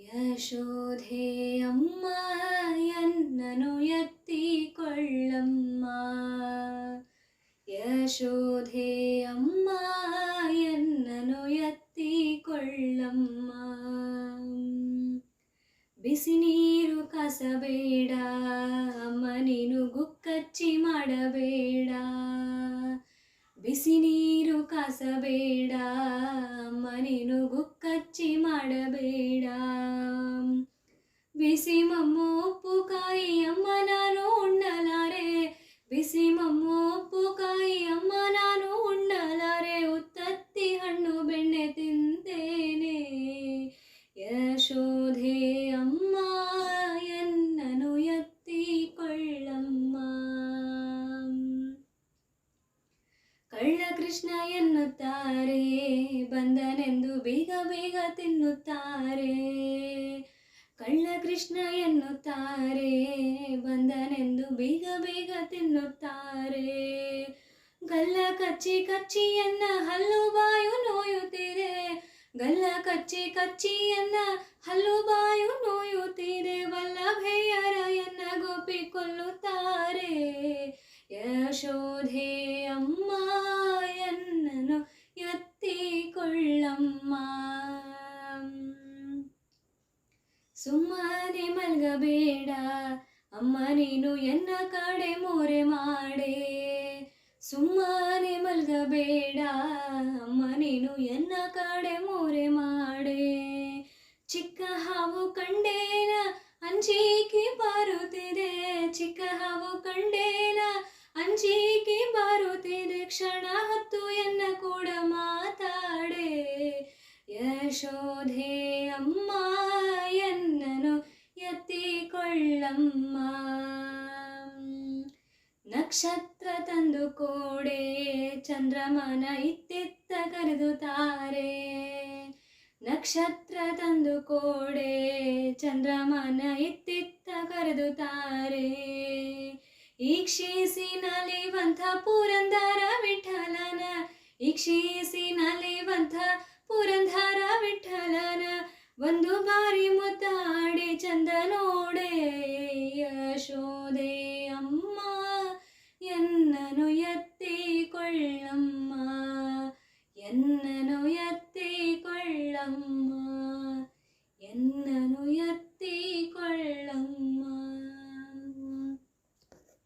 ಯಶೋಧೆ ಅಮ್ಮ, ಎನ್ನನು ಎತ್ತಿಕೊಳ್ಳಮ್ಮ. ಯಶೋಧೆ ಅಮ್ಮ, ಎನ್ನನು ಎತ್ತಿಕೊಳ್ಳಮ್ಮ. ಬಿಸಿ ನೀರು ಕಸಬೇಡ ಅಮ್ಮ ನೀನು ಗುಕ್ಕಚ್ಚಿ ಮಾಡಬೇಡ. ಬಿಸಿ ನೀರು ಕಸಬೇಡ ಅಮ್ಮ ನೀನು ಗುಕ್ಕಚ್ಚಿ ಮಾಡಬೇಡ. ಬಿಸಿ ಮಮ್ಮು అమ్మ ಬಿಸಿ ಮಮ್ಮು ಉಪ್ಪು ಕಾಯಿ ಅಮ್ಮ ನಾನು ಉಣ್ಣಲಾರೆ. ಉತ್ತತ್ತಿ ಹಣ್ಣು ಬೆಣ್ಣೆ ತಿಂತೇನೆ. ಯಶೋಧೆ ಅಮ್ಮ, ಎನ್ನನು ಎತ್ತಿಕೊಳ್ಳಮ್ಮ. ಕಳ್ಳ ಕೃಷ್ಣ ಎನ್ನುತ್ತಾರೆ, ಬಂದನೆಂದು ಬೇಗ ಬೇಗ ತಿನ್ನುತ್ತಾರೆ. ಕಳ್ಳ ಕೃಷ್ಣ ಎನ್ನುತ್ತಾರೆ, ಬಂದನೆಂದು ಬೇಗ ಬೇಗ ತಿನ್ನುತ್ತಾರೆ. ಗಲ್ಲ ಕಚ್ಚಿ ಕಚ್ಚಿಯನ್ನ ಹಲ್ಲು ಬಾಯು ನೋಯುತ್ತಿದೆ, ಗಲ್ಲ ಕಚ್ಚಿ ಕಚ್ಚಿಯನ್ನ ಹಲ್ಲು ಬಾಯು ನೋಯುತ್ತಿದೆ ವಲ್ಲಭೆಯರ ಎನ್ನ ಗೋಪಿ ಕೊಲ್ಲುತ್ತಾರೆ ಸುಮ್ಮನೆ ಮಲ್ಗಬೇಡ. ಅಮ್ಮ ನೀನು ಎನ್ನ ಕಡೆ ಮೋರೆ ಮಾಡೆ. ಸುಮ್ಮನೆ ಮಲ್ಗಬೇಡ. ಅಮ್ಮ ನೀನು ಎನ್ನ ಕಡೆ ಮೋರೆ ಮಾಡೆ. ಚಿಕ್ಕ ಹಾವು ಕಂಡೇನ ಅಂಜಿಕೆ ಬರುತ್ತಿದೆ. ಚಿಕ್ಕ ಹಾವು ಕಂಡೇನ ಅಂಜಿಕೆ ಬರುತ್ತಿದೆ. ಕ್ಷಣ ಹತ್ತು ಎನ್ನ ಕೂಡ ಮಾತಾಡೆ. ಯಶೋಧೆ ನಕ್ಷತ್ರ ತಂದು ಕೋಡೆ, ಚಂದ್ರಮನ ಇತ್ತಿತ್ತ ಕರೆದುತ್ತಾರೆ ನಕ್ಷತ್ರ ತಂದು ಕೋಡೆ, ಚಂದ್ರಮನ ಇತ್ತಿತ್ತ ಕರೆದುತ್ತಾರೆ ಈಕ್ಷಿಸಿ ನಲಿವಂಥ ಪುರಂದರ ವಿಠಲನ, ಈಕ್ಷಿಸಿ ನಲಿವಂಥ ಪುರಂದರ ವಿಠಲನ. ಒಂದು ಬಾರಿ ಮುತ್ತಾಡಿ ಚಂದ ನೋಡೆ എന്നുയർത്തി കൊള്ളമ്മ എന്നുയർത്തി കൊള്ളമ്മ എന്നുയർത്തി